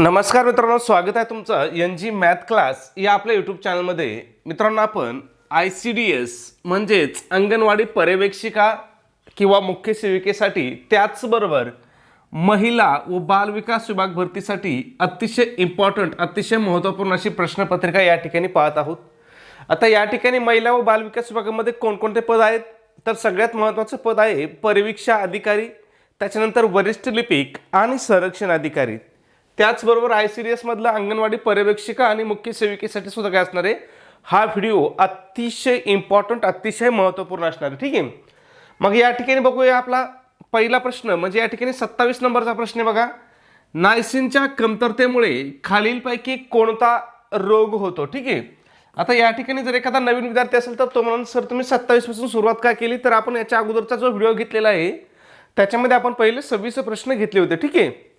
नमस्कार मित्रांनो स्वागत आहे तुमचं एन जी मॅथ क्लास या आपल्या यूट्यूब चॅनलमध्ये मित्रांनो आपण आय सी डी एस म्हणजेच अंगणवाडी पर्यवेक्षिका किंवा मुख्य सेविकेसाठी त्याचबरोबर महिला व बालविकास विभाग भरतीसाठी अतिशय इम्पॉर्टंट अतिशय महत्त्वपूर्ण अशी प्रश्नपत्रिका या ठिकाणी पाहत आहोत. आता या ठिकाणी महिला व बालविकास विभागामध्ये कोणकोणते पद आहेत? तर सगळ्यात महत्त्वाचं पद आहे परिवीक्षा अधिकारी त्याच्यानंतर वरिष्ठ लिपिक आणि संरक्षण अधिकारी. त्याचबरोबर आय सी डी एसमधलं अंगणवाडी पर्यवेक्षिका आणि मुख्य सेविकेसाठी सुद्धा काय असणार आहे? हा व्हिडिओ अतिशय इम्पॉर्टंट अतिशय महत्त्वपूर्ण असणार आहे. ठीक आहे? मग या ठिकाणी बघूया आपला पहिला प्रश्न. म्हणजे या ठिकाणी सत्तावीस नंबरचा प्रश्न आहे बघा. नायसिनच्या कमतरतेमुळे खालीलपैकी कोणता रोग होतो? ठीक आहे? आता या ठिकाणी जर एखादा नवीन विद्यार्थी असेल तर तो म्हणून सर तुम्ही सत्तावीसपासून सुरुवात का केली? तर आपण याच्या अगोदरचा जो व्हिडिओ घेतलेला आहे त्याच्यामध्ये आपण पहिले सव्वीस प्रश्न घेतले होते. ठीक आहे?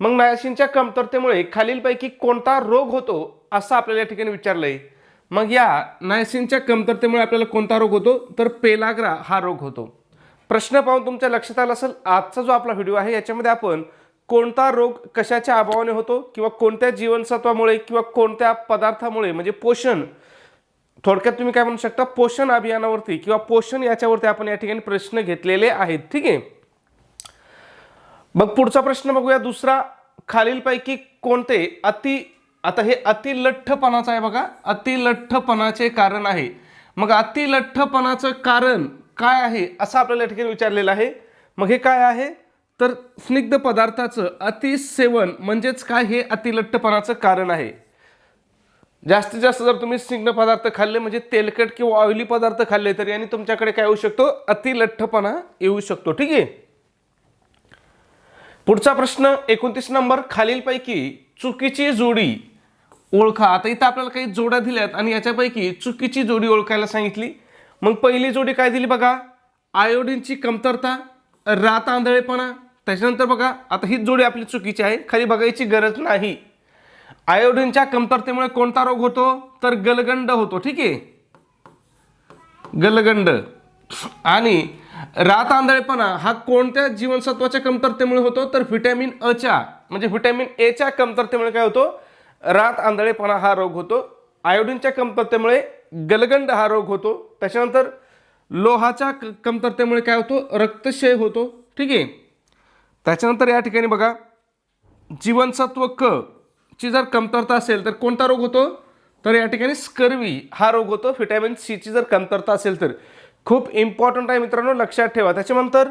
मग नायसिनच्या कमतरतेमुळे खालीलपैकी कोणता रोग होतो असं आपल्याला या ठिकाणी विचारलंय. मग या नायसिनच्या कमतरतेमुळे आपल्याला कोणता रोग होतो? तर पेलाग्रा हा रोग होतो. प्रश्न पाहून तुमच्या लक्षात आला असेल आजचा जो आपला व्हिडिओ आहे याच्यामध्ये आपण कोणता रोग कशाच्या अभावाने होतो किंवा कोणत्या जीवनसत्वामुळे किंवा कोणत्या पदार्थामुळे म्हणजे पोषण थोडक्यात तुम्ही काय म्हणू शकता? पोषण अभियानावरती किंवा पोषण याच्यावरती आपण या ठिकाणी प्रश्न घेतलेले आहेत. ठीक आहे? मग पुढचा प्रश्न बघूया. दुसरा खालीलपैकी कोणते अति आता हे अतिलठ्ठपणाचं आहे बघा. अतिलठ्ठपणाचे कारण आहे. मग अतिलठ्ठपणाचं कारण काय आहे असं आपल्याला या ठिकाणी विचारलेलं आहे. मग हे काय आहे? तर स्निग्ध पदार्थाचं अतिसेवन म्हणजेच काय हे अतिलठ्ठपणाचं कारण आहे. जास्तीत जास्त जर तुम्ही स्निग्ध पदार्थ खाल्ले म्हणजे तेलकट किंवा ऑइली पदार्थ खाल्ले तर याने तुमच्याकडे काय येऊ शकतो? अतिलठ्ठपणा येऊ शकतो. ठीक आहे? पुढचा प्रश्न एकोणतीस नंबर खालीलपैकी चुकीची जोडी ओळखा. आता इथं आपल्याला काही जोड्या दिल्यात आणि याच्यापैकी चुकीची जोडी ओळखायला सांगितली. मग पहिली जोडी काय दिली बघा? आयोडीनची कमतरता रात आंधळेपणा. त्याच्यानंतर बघा आता ही जोडी आपली चुकीची आहे. खाली बघायची गरज नाही. आयोडीनच्या कमतरतेमुळे कोणता रोग होतो? तर गलगंड होतो. ठीक आहे? गलगंड. आणि रात आंधळेपणा हा कोणत्या जीवनसत्वाच्या कमतरतेमुळे होतो? तर व्हिटॅमिन अच्या म्हणजे व्हिटॅमिन एच्या कमतरतेमुळे काय होतो? रात आंधळेपणा हा रोग होतो. आयोडीनच्या कमतरतेमुळे गलगंड हा रोग होतो. त्याच्यानंतर लोहाच्या कमतरतेमुळे काय होतो? रक्तक्षय होतो. ठीक आहे? त्याच्यानंतर या ठिकाणी बघा. जीवनसत्व क ची जर कमतरता असेल तर कोणता रोग होतो? तर या ठिकाणी स्कर्वी हा रोग होतो. व्हिटॅमिन सीची जर कमतरता असेल तर खूप इम्पॉर्टंट आहे मित्रांनो लक्षात ठेवा. त्याच्यानंतर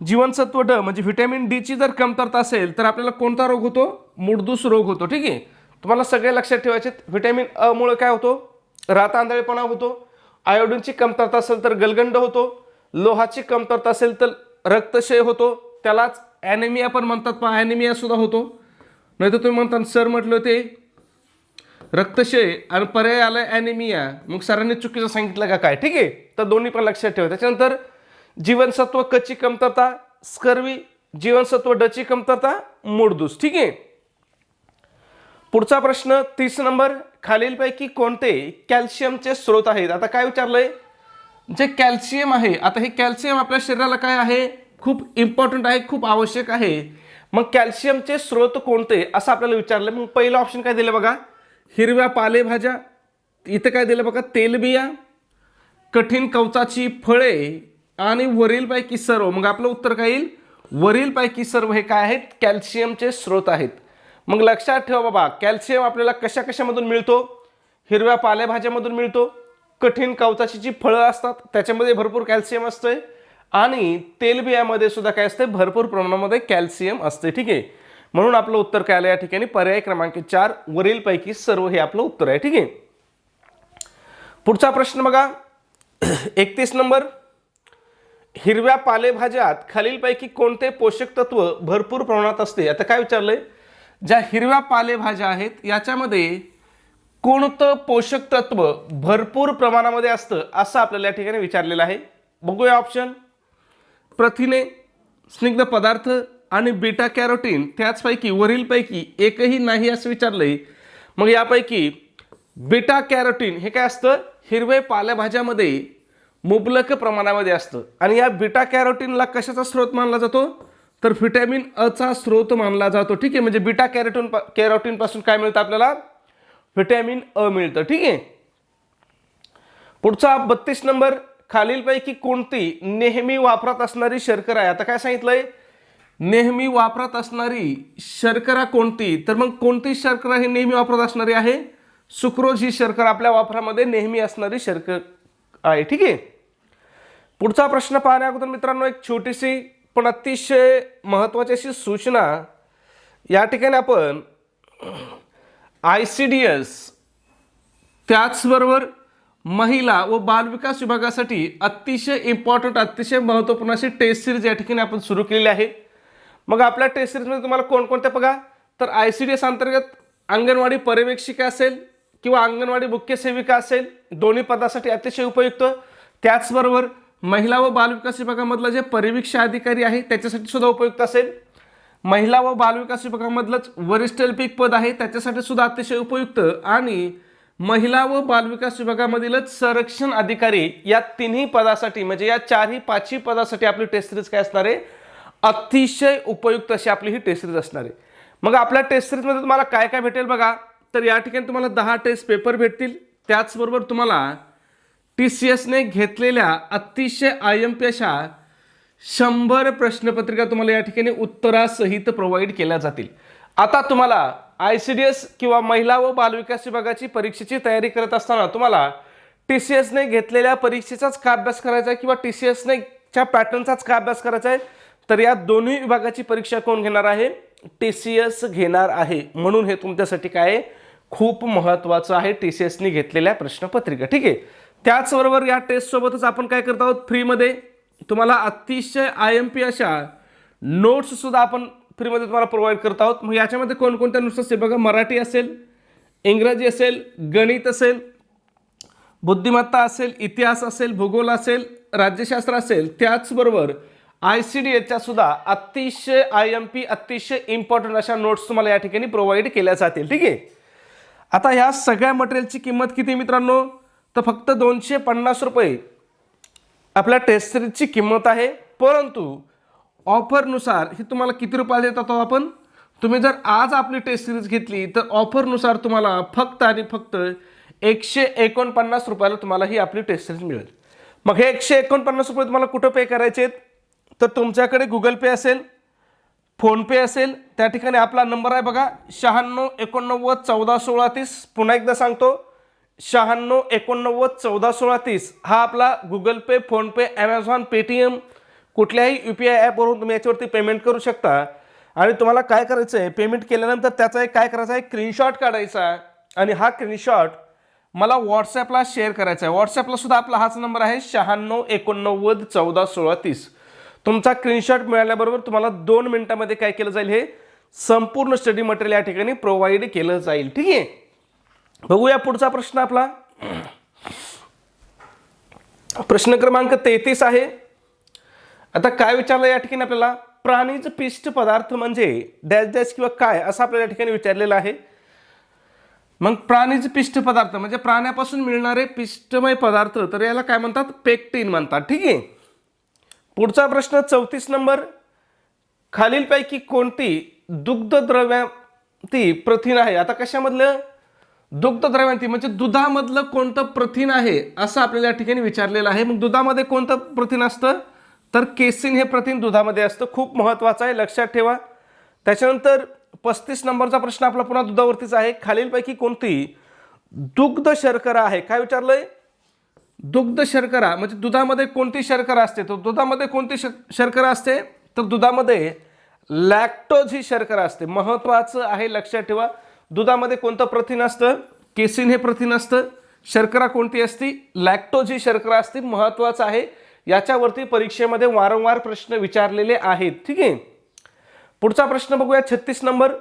जीवनसत्व ड म्हणजे व्हिटॅमिन डीची जर कमतरता असेल तर आपल्याला कोणता रोग होतो? मुडदूस रोग होतो ठीक आहे? तुम्हाला सगळे लक्षात ठेवायचे व्हिटॅमिन अ काय होतो? रातांदळेपणा होतो. आयोडीनची कमतरता असेल तर गलगंड होतो. लोहाची कमतरता असेल तर रक्तक्षय होतो. त्यालाच ॲनेमिया पण म्हणतात पण ॲनेमिया सुद्धा होतो. नाही तर तुम्ही म्हणता सर म्हटलं ते. रक्तक्षय आणि पर्याय आलं ॲनेमिया मग सरांनी चुकीचं सांगितलं का काय? ठीक आहे? तर दोन्ही पण लक्षात ठेवा. त्याच्यानंतर जीवनसत्व कची कमतरता स्कर्वी जीवनसत्व डची कमतरता मूळदूस ठीक आहे? पुढचा प्रश्न तीस नंबर खालीलपैकी कोणते कॅल्शियमचे स्रोत आहेत? आता काय विचारलंय? जे कॅल्शियम आहे आता हे कॅल्शियम आपल्या शरीराला काय आहे? खूप इम्पॉर्टंट आहे खूप आवश्यक आहे. मग कॅल्शियमचे स्रोत कोणते? असं आपल्याला विचारलं. मग पहिलं ऑप्शन काय दिलं बघा? हिरव्या पालेभाज्या. इथं काय दिलं बघा? तेलबिया कठीण कवचाची फळे आणि वरीलपैकी सर्व मग आपलं उत्तर काय येईल? वरीलपैकी सर्व हे काय आहेत? कॅल्शियमचे स्रोत आहेत. मग लक्षात ठेवा बाबा कॅल्शियम आपल्याला कशा कशामधून मिळतो? हिरव्या पालेभाज्यामधून मिळतो. कठीण कवचाची जी फळं असतात त्याच्यामध्ये भरपूर कॅल्शियम असतंय. आणि तेलबियामध्ये सुद्धा काय असते भरपूर प्रमाणामध्ये कॅल्शियम असते ठीक आहे? म्हणून आपलं उत्तर काय आलं या ठिकाणी? पर्याय क्रमांक चार वरीलपैकी सर्व हे आपलं उत्तर आहे ठीक आहे? पुढचा प्रश्न बघा. एकतीस नंबर. हिरव्या पालेभाज्यात खालीलपैकी कोणते पोषक तत्व भरपूर प्रमाणात असते? आता काय विचारलंय? ज्या हिरव्या पालेभाज्या आहेत याच्यामध्ये कोणतं पोषक तत्व भरपूर प्रमाणामध्ये असतं असं आपल्याला या ठिकाणी विचारलेलं आहे. बघूया ऑप्शन प्रथिने स्निग्ध पदार्थ आणि बीटा कॅरोटीन त्याचपैकी वरीलपैकी एकही नाही असं विचारलंय. मग यापैकी बीटा कॅरोटीन हे काय असतं? हिरवे पालेभाज्यामध्ये मुबलक प्रमाणामध्ये असतं. आणि या बीटा कॅरोटीनला कशाचा स्रोत मानला जातो? तर व्हिटॅमिन अचा स्रोत मानला जातो. ठीक आहे? म्हणजे बीटा कॅरोटीन कॅरोटीनपासून काय मिळतं आपल्याला? व्हिटॅमिन अ मिळतं. ठीक आहे? पुढचा बत्तीस नंबर. खालीलपैकी कोणती नेहमी वापरात असणारी शर्करा आहे? आता काय सांगितलंय? नेहमी वापरात असणारी शर्करा कोणती? तर मग कोणती शर्करा ही नेहमी वापरात असणारी आहे? सुक्रोज ही शर्कर आपल्या वापरामध्ये नेहमी असणारी शर्कर आहे ठीक आहे? पुढचा प्रश्न पाहण्या अगोदर मित्रांनो एक छोटीशी पण अतिशय महत्त्वाची अशी सूचना. या ठिकाणी आपण आय सी डी एस त्याचबरोबर महिला व बालविकास विभागासाठी अतिशय इम्पॉर्टंट अतिशय महत्त्वपूर्ण अशी टेस्ट सिरीज या ठिकाणी आपण सुरू केलेली आहे. मग आपल्या टेस्ट सिरीजमध्ये तुम्हाला कोणकोणत्या बघा? तर आय सी डी एस अंतर्गत अंगणवाडी पर्यवेक्षिका असेल किंवा अंगणवाडी मुख्य सेविका असेल दोन्ही पदासाठी अतिशय उपयुक्त. त्याचबरोबर महिला व बालविकास विभागामधलं जे परिवीक्षा अधिकारी आहे त्याच्यासाठी सुद्धा उपयुक्त असेल. महिला व बालविकास विभागामधलंच वरिष्ठ लिपिक पद आहे त्याच्यासाठी सुद्धा अतिशय उपयुक्त. आणि महिला व बालविकास विभागामधीलच संरक्षण अधिकारी या तिन्ही पदासाठी म्हणजे या चारही पाचही पदासाठी आपली टेस्ट सिरीज काय असणार आहे? अतिशय उपयुक्त अशी आपली ही टेस्ट सिरीज असणार आहे. मग आपल्या टेस्ट सिरीजमध्ये तुम्हाला काय काय भेटेल बघा? तर या ठिकाणी तुम्हाला दहा टेस्ट पेपर भेटतील. त्याचबरोबर तुम्हाला टी सी एसने घेतलेल्या अतिशय आय एम पी अशा शंभर प्रश्नपत्रिका तुम्हाला या ठिकाणी उत्तरासहित प्रोव्हाइड केल्या जातील. आता तुम्हाला आय सी डी एस किंवा महिला व बालविकास विभागाची परीक्षेची तयारी करत असताना तुम्हाला टी सी एसने घेतलेल्या परीक्षेचाच का अभ्यास करायचा आहे किंवा टी सी एसने च्या पॅटर्नचाच का अभ्यास करायचा आहे? तर या दोन्ही विभागाची परीक्षा कोण घेणार आहे? टी सी एस घेणार आहे. म्हणून हे तुमच्यासाठी काय आहे? खूप महत्त्वाचं आहे टी सी एसने घेतलेल्या प्रश्नपत्रिका. ठीक आहे? त्याचबरोबर या टेस्टसोबतच आपण काय करत आहोत? फ्रीमध्ये तुम्हाला अतिशय आय एम पी अशा नोट्ससुद्धा आपण फ्रीमध्ये तुम्हाला प्रोव्हाइड करत आहोत. मग याच्यामध्ये कोणकोणत्या नोट्स असतील बघा मराठी असेल इंग्रजी असेल गणित असेल बुद्धिमत्ता असेल इतिहास असेल भूगोल असेल राज्यशास्त्र असेल त्याचबरोबर आय सी डी एच्या सुद्धा अतिशय आय एम पी अतिशय इम्पॉर्टंट अशा नोट्स तुम्हाला या ठिकाणी प्रोव्हाइड केल्या जातील. ठीक आहे? आता ह्या सगळ्या मटेरियलची किंमत किती मित्रांनो? तर फक्त दोनशे पन्नास रुपये. आपल्या टेस्ट सिरीजची किंमत आहे. परंतु ऑफरनुसार ही तुम्हाला किती रुपयाला देत आहोत आपण? तुम्ही जर आज आपली टेस्ट सिरीज घेतली तर ऑफरनुसार तुम्हाला फक्त आणि फक्त एकशे एकोणपन्नास रुपयाला तुम्हाला ही आपली टेस्ट सिरीज मिळेल. मग हे एकशे एकोणपन्नास रुपये तुम्हाला कुठं पे करायचे आहेत? तर तुमच्याकडे गुगल पे असेल. फोनपे असेल त्या ठिकाणी आपला नंबर आहे बघा शहाण्णव एकोणनव्वद चौदा सोळा तीस. पुन्हा एकदा सांगतो शहाण्णव एकोणनव्वद चौदा सोळा तीस हा आपला Google Pay PhonePe Amazon Paytm कुठल्याही यू पी आय ॲपवरून तुम्ही याच्यावरती पेमेंट करू शकता. आणि तुम्हाला काय करायचं आहे पेमेंट केल्यानंतर त्याचा एक काय करायचा आहे स्क्रीनशॉट काढायचा आहे. आणि हा स्क्रीनशॉट मला व्हॉट्सॲपला शेअर करायचा आहे. व्हॉट्सॲपला सुद्धा आपला हाच नंबर आहे शहाण्णव एकोणनव्वद चौदा सोळा तीस. तुमचा स्क्रीनशॉट मिळाल्याबरोबर तुम्हाला दोन मिनिटामध्ये काय केलं जाईल हे संपूर्ण स्टडी मटेरियल या ठिकाणी प्रोव्हाइड केलं जाईल. ठीक आहे? बघूया पुढचा प्रश्न आपला. प्रश्न क्रमांक तेहतीस आहे. आता काय विचारलं या ठिकाणी आपल्याला? प्राणीज पिष्ट पदार्थ म्हणजे डॅश डॅश किंवा काय असं आपल्याला या ठिकाणी विचारलेलं आहे. मग प्राणीज पिष्ट पदार्थ म्हणजे प्राण्यापासून मिळणारे पिष्टमय पदार्थ तर याला काय म्हणतात? पेक्टिन म्हणतात. ठीक आहे? पुढचा प्रश्न चौतीस नंबर. खालीलपैकी कोणती दुग्धद्रव्यांती प्रथिन आहे? आता कशामधलं? दुग्धद्रव्यांती म्हणजे दुधामधलं कोणतं प्रथिन आहे असं आपल्याला या ठिकाणी विचारलेलं आहे. मग दुधामध्ये कोणतं प्रथिन असतं? तर केसिन हे प्रथिन दुधामध्ये असतं. खूप महत्त्वाचं आहे लक्षात ठेवा. त्याच्यानंतर पस्तीस नंबरचा प्रश्न आपला पुन्हा दुधावरतीच आहे. खालीलपैकी कोणती दुग्ध शर्करा आहे? काय विचारलं आहे दुग्ध शर्करा म्हणजे दुधामध्ये कोणती शर्करा असते? तर दुधामध्ये कोणती शक- शर्करा असते? तर दुधामध्ये लॅक्टोज ही शर्करा असते. महत्त्वाचं आहे लक्षात ठेवा. दुधामध्ये कोणतं प्रथिन असतं? केसिन हे प्रथिन असतं. शर्करा कोणती असती? लॅक्टोज ही शर्करा असते. महत्त्वाचं आहे. याच्यावरती परीक्षेमध्ये वारंवार प्रश्न विचारलेले आहेत. ठीक आहे? पुढचा प्रश्न बघूया. छत्तीस नंबर.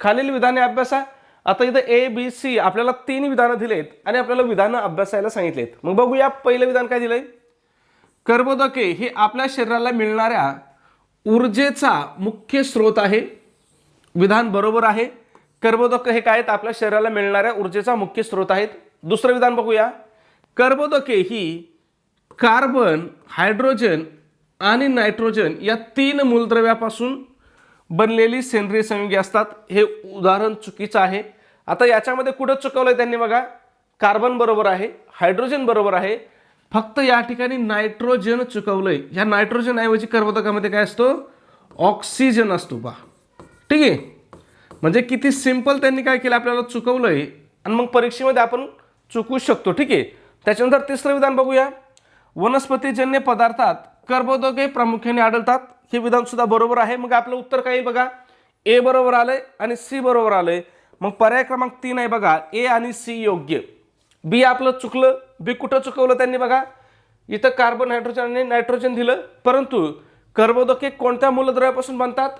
खालील विधाने अभ्यासा. आता इथं ए बी सी आपल्याला तीन विधानं दिलेत आणि आपल्याला विधानं अभ्यासायला सांगितलेत. मग बघूया पहिलं विधान काय दिलंय? कर्बोदके हे आपल्या शरीराला मिळणाऱ्या ऊर्जेचा मुख्य स्रोत आहे. विधान बरोबर आहे. कर्बोदक हे काय आहेत? आपल्या शरीराला मिळणाऱ्या ऊर्जेचा मुख्य स्रोत आहेत. दुसरं विधान बघूया. कर्बोदके ही कार्बन हायड्रोजन आणि नायट्रोजन या तीन मूलद्रव्यापासून बनलेली सेंद्रिय संयुगे असतात. हे उदाहरण चुकीचं आहे. आता याच्यामध्ये कुठं चुकवलं आहे त्यांनी बघा? कार्बन बरोबर आहे हायड्रोजन बरोबर आहे. फक्त या ठिकाणी नायट्रोजन चुकवलं आहे ह्या नायट्रोजन ऐवजी कर्बोदकामध्ये काय असतो? ऑक्सिजन असतो बा. ठीक आहे? म्हणजे किती सिंपल त्यांनी काय केलं? आपल्याला चुकवलं आहे आणि मग परीक्षेमध्ये आपण चुकू शकतो. ठीक आहे? त्याच्यानंतर तिसरं विधान बघूया. वनस्पतीजन्य पदार्थात कर्बोदके प्रामुख्याने आढळतात. हे विधानसुद्धा बरोबर आहे. मग आपलं उत्तर काय येईल बघा? ए बरोबर आलंय आणि सी बरोबर आलंय. मग पर्याय क्रमांक तीन आहे बघा. ए आणि सी योग्य. बी आपलं चुकलं बी कुठं चुकवलं त्यांनी बघा? इथं कार्बन हायड्रोजन आणि नायट्रोजन दिलं. परंतु कर्बोदके कोणत्या मूलद्रव्यापासून बनतात?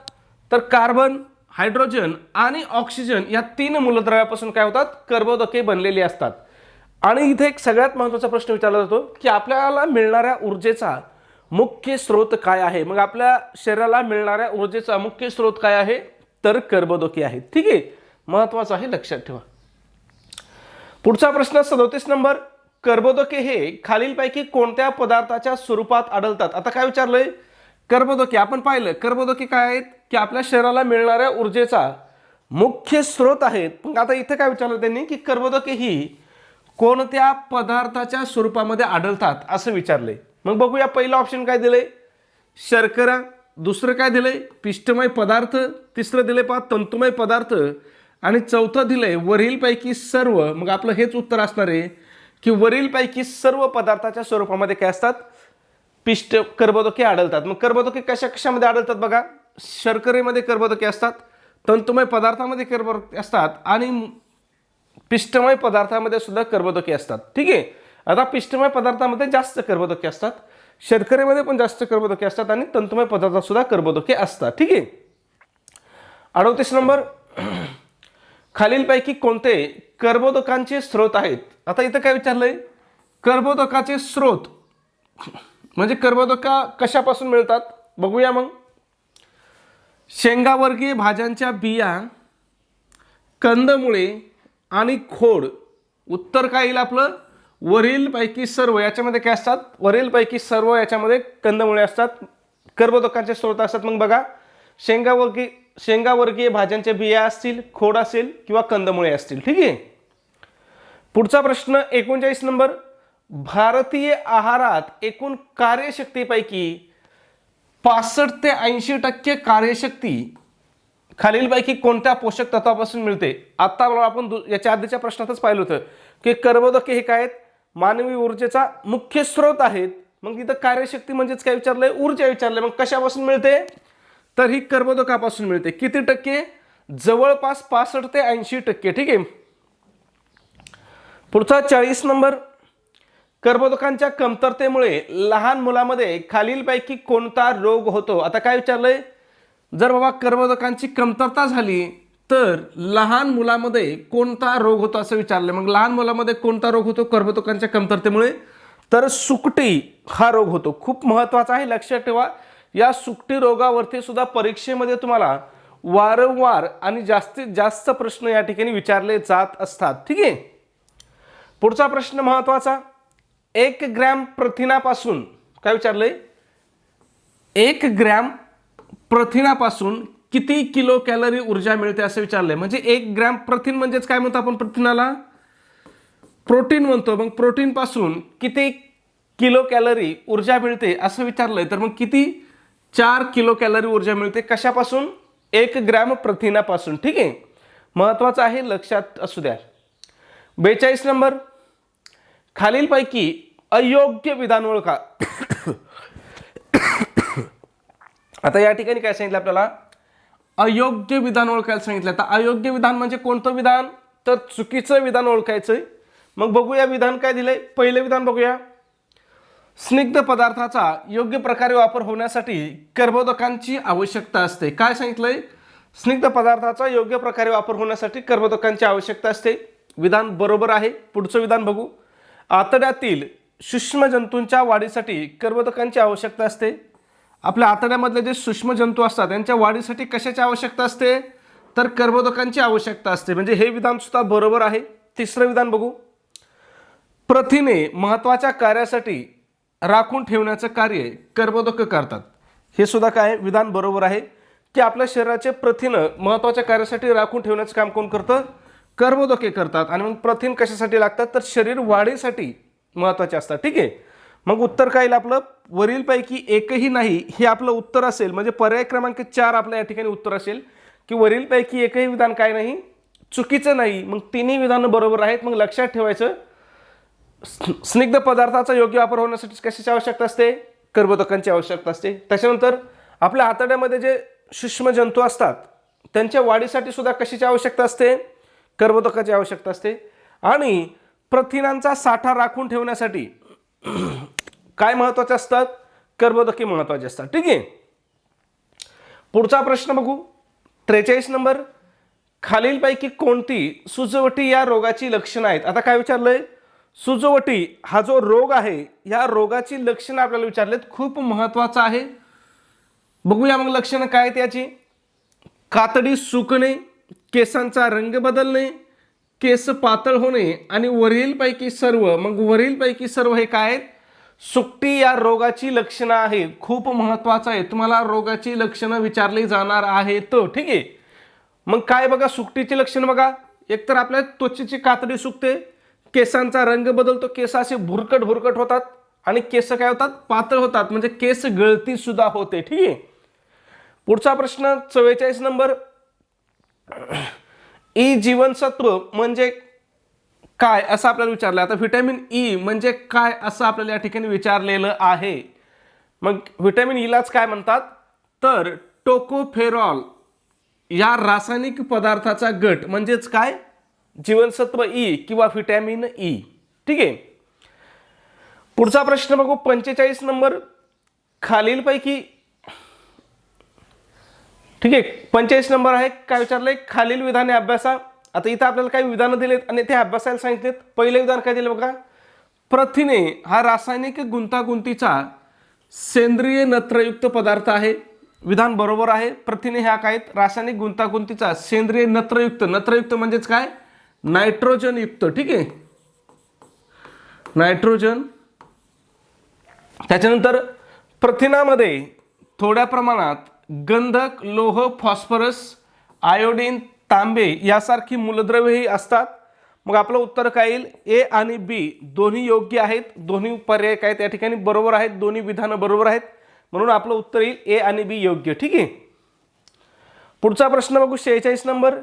तर कार्बन हायड्रोजन आणि ऑक्सिजन या तीन मूलद्रव्यापासून काय होतात? कर्बोदके बनलेली असतात. आणि इथे एक सगळ्यात महत्त्वाचा प्रश्न विचारला जातो की आपल्याला मिळणाऱ्या ऊर्जेचा मुख्य स्रोत काय आहे? मग आपल्या शरीराला मिळणाऱ्या ऊर्जेचा मुख्य स्रोत काय आहे? तर कर्बोदके आहे ठीक आहे? महत्त्वाचं आहे लक्षात ठेवा. पुढचा प्रश्न सदोतीस नंबर. कर्बोदके हे खालीलपैकी कोणत्या पदार्थाच्या स्वरूपात आढळतात? आता काय विचारलंय? कर्बोदके. आपण पाहिलं कर्बोदके काय आहेत? की आपल्या शरीराला मिळणाऱ्या ऊर्जेचा मुख्य स्रोत आहेत. पण आता इथं काय विचारलं त्यांनी? की कर्बोदके ही कोणत्या पदार्थाच्या स्वरूपामध्ये आढळतात? असं विचारलंय. मग बघूया पहिलं ऑप्शन काय दिलंय. शर्करा दुसरं काय दिलंय? पिष्टमय पदार्थ तिसरं दिलंय पहा तंतुमय पदार्थ. आणि चौथं दिलंय वरीलपैकी सर्व मग आपलं हेच उत्तर असणार आहे की वरीलपैकी सर्व पदार्थाच्या स्वरूपामध्ये काय असतात? पिष्ट कर्बोदके आढळतात. मग कर्बोदके कशा कशामध्ये आढळतात बघा? शर्करेमध्ये कर्बोदके असतात तंतुमय पदार्थामध्ये कर्बोदके असतात आणि पिष्टमय पदार्थामध्ये सुद्धा कर्बोदके असतात. ठीक आहे? आता पिष्टमय पदार्थामध्ये जास्त कर्बोदके असतात. शर्करेमध्ये पण जास्त कर्बोदके असतात आणि तंतुमय पदार्थात सुद्धा कर्बोदके असतात. ठीक आहे? अडतीस नंबर. खालीलपैकी कोणते कर्बोदकांचे स्रोत आहेत? आता इथं काय विचारलंय? कर्बोदकाचे स्रोत. म्हणजे कर्बोदका कशापासून मिळतात? बघूया मग. शेंगावर्गीय भाज्यांच्या बिया कंदमुळे आणि खोड. उत्तर काय येईल आपलं? वरीलपैकी सर्व याच्यामध्ये काय असतात? वरीलपैकी सर्व याच्यामध्ये कंदमुळे असतात कर्बोदकांचे स्रोत असतात. मग बघा शेंगावर्गीय शेंगावर्गीय भाज्यांच्या बिया असतील खोड असेल किंवा कंदमुळे असतील. ठीक आहे? पुढचा प्रश्न एकोणचाळीस नंबर. भारतीय आहारात एकूण कार्यशक्तीपैकी पासष्ट ते ऐंशी टक्के कार्यशक्ती खालीलपैकी कोणत्या पोषक तत्वापासून मिळते? आता आपण दु- याच्या आधीच्या प्रश्नातच पाहिलं होतं की कर्बोदके हे काय आहेत? मानवी ऊर्जेचा मुख्य स्रोत आहेत. मग इथं कार्यशक्ती म्हणजेच काय विचारलंय? ऊर्जा विचारलंय. मग कशापासून मिळते? तर ही कर्बोदकापासून मिळते. किती टक्के? जवळपास पासष्ट ते ऐंशी टक्के. ठीक आहे? पुढचा चाळीस नंबर. कर्बोदकांच्या कमतरतेमुळे लहान मुलामध्ये खालीलपैकी कोणता रोग होतो? आता काय विचारलंय? जर बाबा कर्बोदकांची कमतरता झाली तर लहान मुलामध्ये कोणता रोग होतो असं विचारलं. मग लहान मुलामध्ये कोणता रोग होतो? कर्बोदकांच्या कमतरतेमुळे. तर सुकटी हा रोग होतो. खूप महत्त्वाचा आहे लक्षात ठेवा. या सुकटी रोगावरती सुद्धा परीक्षेमध्ये तुम्हाला वारंवार आणि जास्तीत जास्त प्रश्न या ठिकाणी विचारले जात असतात. ठीक आहे? पुढचा प्रश्न महत्त्वाचा एक ग्रॅम प्रथिनापासून काय विचारलंय? एक ग्रॅम प्रथिनापासून किती किलो कॅलरी ऊर्जा मिळते असं विचारलंय. म्हणजे एक ग्रॅम प्रथिन म्हणजेच काय म्हणतो आपण प्रथिनाला? प्रोटीन म्हणतो. मग प्रोटीनपासून किती किलो कॅलरी ऊर्जा मिळते असं विचारलंय. तर मग किती? चार किलो कॅलरी ऊर्जा मिळते कशापासून? एक ग्रॅम प्रथिनापासून. ठीक आहे? महत्त्वाचं आहे लक्षात असू द्या. बेचाळीस नंबर. खालीलपैकी अयोग्य विधान ओळखा. आता या ठिकाणी काय सांगितलं आपल्याला? अयोग्य विधान ओळखायला सांगितलं. तर अयोग्य विधान म्हणजे कोणतं विधान? तर चुकीचं विधान ओळखायचं मग बघूया विधान काय दिलंय. पहिलं विधान बघूया. स्निग्ध पदार्थाचा योग्य प्रकारे वापर होण्यासाठी कर्बोदकांची आवश्यकता असते. काय सांगितलंय? स्निग्ध पदार्थाचा योग्य प्रकारे वापर होण्यासाठी कर्बोदकांची आवश्यकता असते. विधान बरोबर आहे. पुढचं विधान बघू. आतड्यातील सूक्ष्म जंतूंच्या वाढीसाठी कर्बोदकांची आवश्यकता असते. आपल्या आतड्यामधले जे सूक्ष्म जंतू असतात त्यांच्या वाढीसाठी कशाची आवश्यकता असते? तर कर्बोदकांची आवश्यकता असते. म्हणजे हे विधान सुद्धा बरोबर आहे. तिसरं विधान बघू. प्रथिने महत्त्वाच्या कार्यासाठी राखून ठेवण्याचं कार्य कर्बोदक करतात. हे सुद्धा काय? विधान बरोबर आहे. की आपल्या शरीराचे प्रथिनं महत्त्वाच्या कार्यासाठी राखून ठेवण्याचं काम कोण करतं? कर्बोदके करतात. आणि मग प्रथिन कशासाठी लागतात? तर शरीर वाढीसाठी महत्त्वाचे असतात. ठीक आहे? मग उत्तर काय येईल आपलं? वरीलपैकी एकही नाही हे आपलं उत्तर असेल. म्हणजे पर्याय क्रमांक चार आपलं या ठिकाणी उत्तर असेल. की वरीलपैकी एकही विधान काय नाही? चुकीचं नाही. मग तिन्ही विधानं बरोबर आहेत. मग लक्षात ठेवायचं स्निग्ध पदार्थाचा योग्य वापर होण्यासाठी कशाची आवश्यकता असते? कर्बोदकांची आवश्यकता असते. त्याच्यानंतर आपल्या आतड्यामध्ये जे सूक्ष्म जंतू असतात त्यांच्या वाढीसाठी सुद्धा कशाची आवश्यकता असते? कर्बोदकाची आवश्यकता असते. आणि प्रथिनांचा साठा राखून ठेवण्यासाठी काय महत्त्वाचे असतात? कर्बोदके महत्त्वाचे असतात. ठीक आहे? पुढचा प्रश्न बघू. त्रेचाळीस नंबर. खालीलपैकी कोणती सुजवटी या रोगाची लक्षणं आहेत? आता काय विचारलंय? सुजवटी हा जो रोग आहे या रोगाची लक्षणं आपल्याला विचारलेत. खूप महत्वाचं आहे. बघूया मग लक्षणं काय आहेत याची. कातडी सुकणे केसांचा रंग बदलणे केस पातळ होणे आणि वरीलपैकी सर्व. मग वरीलपैकी सर्व हे काय आहेत? सुकटी या रोगाची लक्षणं आहेत. खूप महत्वाचं आहे. तुम्हाला रोगाची लक्षणं विचारली जाणार आहेत. ठीक आहे? मग काय बघा सुकटीची लक्षणं बघा. एकतर आपल्या त्वचेची कातडी सुकते. केसांचा रंग बदलतो. केस असे भुरकट भुरकट होतात. आणि केस काय होतात? पातळ होतात. म्हणजे केस गळती सुद्धा होते. ठीक आहे? पुढचा प्रश्न चव्वेचाळीस नंबर. ई जीवनसत्व म्हणजे काय असं आपल्याला विचारलं. आता व्हिटॅमिन ई e म्हणजे काय असं आपल्याला या ठिकाणी विचारलेलं आहे. मग व्हिटॅमिन ईलाच e काय म्हणतात? तर टोकोफेरॉल या रासायनिक पदार्थाचा गट म्हणजेच काय? जीवनसत्व ई किंवा व्हिटॅमिन ई ठीक आहे? पुढचा प्रश्न बघू. पंचेचाळीस नंबर. खालीलपैकी ठीक आहे? पंचेचाळीस नंबर आहे. काय विचारलंय? खालील विधाने अभ्यासा. आता इथं आपल्याला काही विधानं दिलेत आणि ते अभ्यासायला सांगितलेत. पहिलं विधान काय दिलं बघा? प्रथिने हा रासायनिक गुंतागुंतीचा सेंद्रिय नत्रयुक्त पदार्थ आहे. विधान बरोबर आहे. प्रथिने ह्या काय आहेत? रासायनिक गुंतागुंतीचा सेंद्रिय नत्रयुक्त. नत्रयुक्त म्हणजेच काय? नायट्रोजन युक्त. ठीक आहे? नायट्रोजन. त्याच्यानंतर प्रथिनामध्ये थोड्या प्रमाणात गंधक लोह फॉस्फरस आयोडीन तांबे यासारखी मूलद्रव्येही असतात. मग आपलं उत्तर काय येईल? ए आणि बी दोन्ही योग्य आहेत. दोन्ही पर्याय काय आहेत? ठिकाणी बरोबर आहेत. दोन्ही विधानं बरोबर आहेत. म्हणून आपलं उत्तर येईल ए आणि बी योग्य. ठीक आहे? पुढचा प्रश्न बघू शेहेचाळीस नंबर.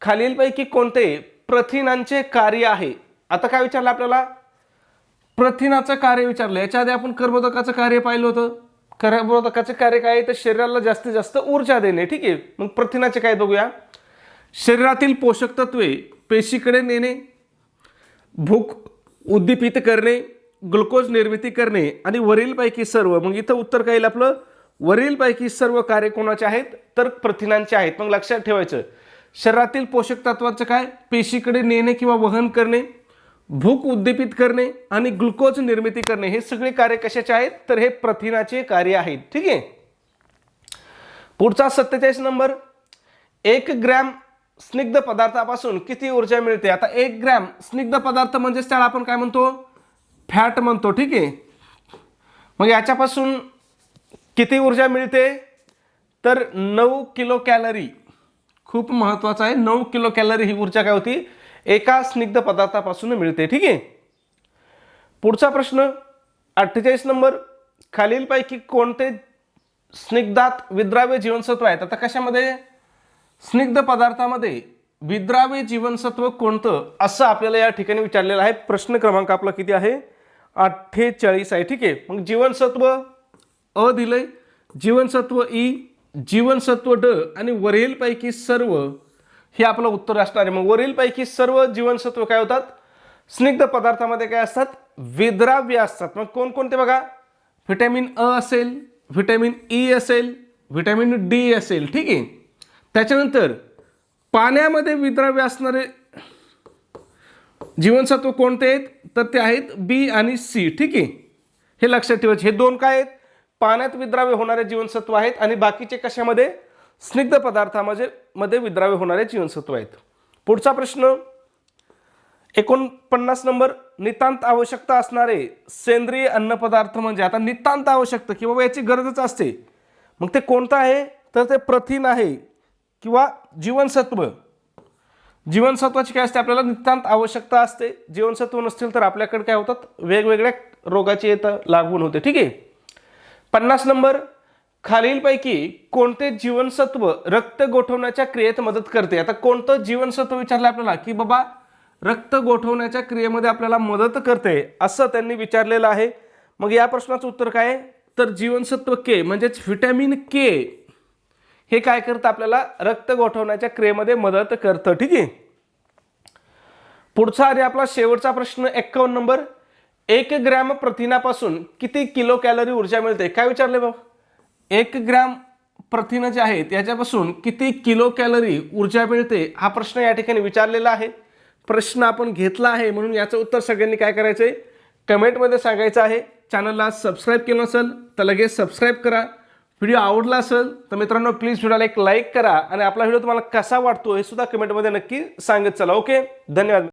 खालीलपैकी कोणते प्रथिनांचे कार्य आहे? आता काय विचारलं आपल्याला? प्रथिनाचं कार्य विचारलं. याच्या आधी आपण कर्बोदकाचं कार्य पाहिलं होतं. कर्बोदकाचं कार्य काय आहे? तर शरीराला जास्तीत जास्त ऊर्जा देणे. ठीक आहे? मग प्रथिनाचे काय बघूया? शरीरातील पोषक तत्वे पेशीकडे नेणे भूक उद्दीपित करणे ग्लुकोज निर्मिती करणे आणि वरीलपैकी सर्व मग इथं उत्तर काय येईल आपलं? वरीलपैकी सर्व कार्य कोणाचे आहेत? तर प्रथिनांचे आहेत. मग लक्षात ठेवायचं. शरीरातील पोषक तत्वाचं काय? पेशीकडे नेणे किंवा वहन करणे भूक उद्दीपित करणे आणि ग्लुकोज निर्मिती करणे. हे सगळे कार्य कशाचे आहेत? तर हे प्रथिनाचे कार्य आहेत. ठीक आहे? पुढचा सत्तेचाळीस नंबर. एक ग्रॅम स्निग्ध पदार्थापासून किती ऊर्जा मिळते? आता एक ग्रॅम स्निग्ध पदार्थ म्हणजेच त्याला आपण काय म्हणतो? फॅट म्हणतो ठीक आहे? मग याच्यापासून किती ऊर्जा मिळते? तर नऊ किलो कॅलरी खूप महत्त्वाचं आहे नऊ किलो कॅलरी ही ऊर्जा काय होती? एका स्निग्ध पदार्थापासून मिळते ठीक आहे? पुढचा प्रश्न अठ्ठेचाळीस नंबर. खालीलपैकी कोणते स्निग्धात विद्राव्य जीवनसत्व आहेत? आता कशामध्ये? स्निग्ध पदार्थामध्ये विद्राव्य जीवनसत्व कोणतं असं आपल्याला या ठिकाणी विचारलेलं आहे. प्रश्न क्रमांक आपला किती आहे? अठ्ठेचाळीस आहे. ठीक आहे. मग जीवनसत्व अ दिलंय. जीवनसत्व ई जीवनसत्व ड आणि वरीलपैकी सर्व हे आपलं उत्तर असणार आहे. मग वरीलपैकी सर्व जीवनसत्व काय होतात? स्निग्ध पदार्थामध्ये काय असतात? विद्राव्य असतात. मग कोणकोणते बघा? व्हिटॅमिन अ असेल व्हिटॅमिन ई असेल व्हिटॅमिन डी असेल. ठीक आहे. त्याच्यानंतर पाण्यामध्ये विद्राव्य असणारे जीवनसत्व कोणते आहेत? तर ते आहेत बी आणि सी. ठीक आहे? हे लक्षात ठेवायचे. हे दोन काय आहेत? पाण्यात विद्राव्य होणारे जीवनसत्व आहेत आणि बाकीचे कशामध्ये? स्निग्ध पदार्थामध्ये म्हणजे मध्ये विद्राव्य होणारे जीवनसत्व आहेत. पुढचा प्रश्न. एकोणपन्नास नंबर. नितांत आवश्यकता असणारे सेंद्रिय अन्नपदार्थ म्हणजे आता नितांत आवश्यकता की बाबा याची गरजच असते. मग ते कोणतं आहे? तर ते प्रथिन आहे. किंवा जीवनसत्व. जीवनसत्वाची काय असते? आपल्याला नितांत आवश्यकता असते. जीवनसत्व नसतील तर आपल्याकडे काय होतात? वेगवेगळ्या रोगाची येतं लागून होते. ठीक आहे? पन्नास नंबर. खालीलपैकी कोणते जीवनसत्व रक्त गोठवण्याच्या क्रियेत मदत करते? आता कोणतं जीवनसत्व विचारलं आपल्याला? की बाबा रक्त गोठवण्याच्या क्रियेमध्ये आपल्याला मदत करते असं त्यांनी विचारलेलं आहे. मग या प्रश्नाचं उत्तर काय? आहे? तर जीवनसत्व के म्हणजेच व्हिटॅमिन के. हे काय करतं आपल्याला? रक्त गोठवण्याच्या क्रियेमध्ये मदत करतं. ठीक आहे? पुढचा आणि आपला शेवटचा प्रश्न एक्कावन्न नंबर. एक ग्रॅम प्रथिनापासून किती किलो कॅलरी ऊर्जा मिळते? काय विचारले बाबा एक ग्रॅम प्रथिनं जे आहेत याच्यापासून किती किलो कॅलरी ऊर्जा मिळते? हा प्रश्न या ठिकाणी विचारलेला आहे. प्रश्न आपण घेतला आहे म्हणून याचं उत्तर सगळ्यांनी काय करायचं आहे कमेंटमध्ये सांगायचं आहे. चॅनलला सबस्क्राईब केलं नसेल तर लगेच सबस्क्राईब करा. व्हिडिओ आवडला असेल तर मित्रांनो प्लीज व्हिडिओला एक लाईक करा आणि आपला व्हिडिओ तुम्हाला कसा वाटतो हे सुद्धा कमेंटमध्ये नक्की सांगत चला ओके धन्यवाद.